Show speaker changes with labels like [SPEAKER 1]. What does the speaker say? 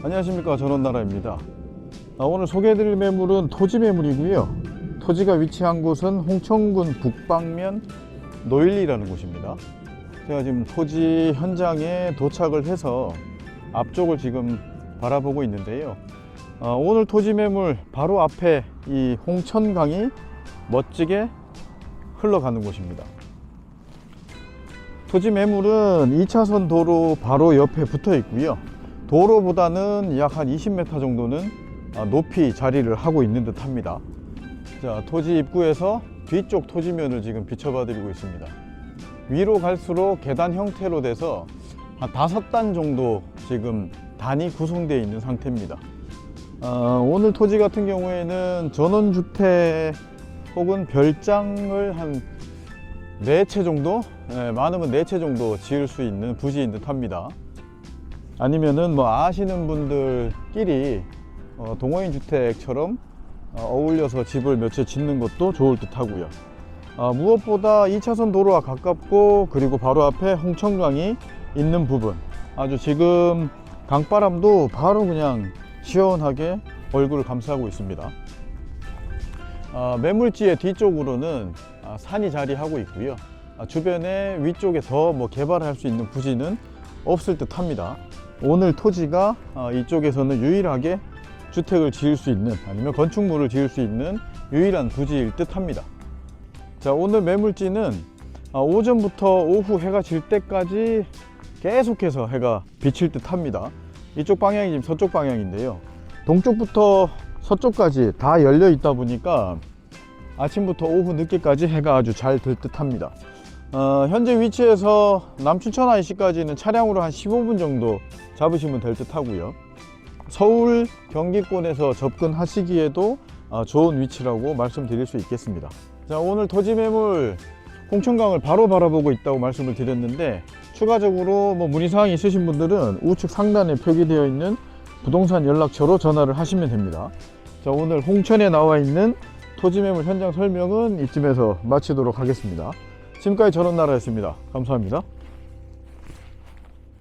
[SPEAKER 1] 안녕하십니까. 전원나라입니다. 아, 오늘 소개해드릴 매물은 토지 매물이고요. 토지가 위치한 곳은 홍천군 북방면 노일리라는 곳입니다. 제가 지금 토지 현장에 도착을 해서 앞쪽을 지금 바라보고 있는데요. 아, 오늘 토지 매물 바로 앞에 이 홍천강이 멋지게 흘러가는 곳입니다. 토지 매물은 2차선 도로 바로 옆에 붙어 있고요. 도로보다는 약 한 20m 정도는 아, 높이 자리를 하고 있는 듯 합니다. 자, 토지 입구에서 뒤쪽 토지면을 지금 비춰봐 드리고 있습니다. 위로 갈수록 계단 형태로 돼서 한 다섯 단 정도 지금 단이 구성되어 있는 상태입니다. 어, 오늘 토지 같은 경우에는 전원주택 혹은 별장을 한 네 채 정도, 예, 많으면 네 채 정도 지을 수 있는 부지인 듯 합니다. 아니면은 뭐 아시는 분들끼리 어, 동호인 주택처럼 어, 어울려서 집을 몇 채 짓는 것도 좋을 듯 하고요. 아, 무엇보다 2차선 도로와 가깝고 그리고 바로 앞에 홍천강이 있는 부분 아주 지금 강바람도 바로 그냥 시원하게 얼굴을 감싸고 있습니다. 아, 매물지의 뒤쪽으로는 아, 산이 자리하고 있고요. 아, 주변에 위쪽에 더 뭐 개발할 수 있는 부지는 없을 듯 합니다. 오늘 토지가 아, 이쪽에서는 유일하게 주택을 지을 수 있는 아니면 건축물을 지을 수 있는 유일한 부지일 듯 합니다. 자, 오늘 매물지는 아, 오전부터 오후 해가 질 때까지 계속해서 해가 비칠 듯 합니다. 이쪽 방향이 지금 서쪽 방향인데요. 동쪽부터 서쪽까지 다 열려 있다 보니까 아침부터 오후 늦게까지 해가 아주 잘 들 듯 합니다. 어, 현재 위치에서 남춘천 IC까지는 차량으로 한 15분 정도 잡으시면 될 듯 하고요. 서울 경기권에서 접근하시기에도 어, 좋은 위치라고 말씀드릴 수 있겠습니다. 자, 오늘 토지 매물 홍천강을 바로 바라보고 있다고 말씀을 드렸는데 추가적으로 뭐 문의사항이 있으신 분들은 우측 상단에 표기되어 있는 부동산 연락처로 전화를 하시면 됩니다. 자, 오늘 홍천에 나와 있는 토지 매물 현장 설명은 이쯤에서 마치도록 하겠습니다. 지금까지 저런 나라였습니다. 감사합니다.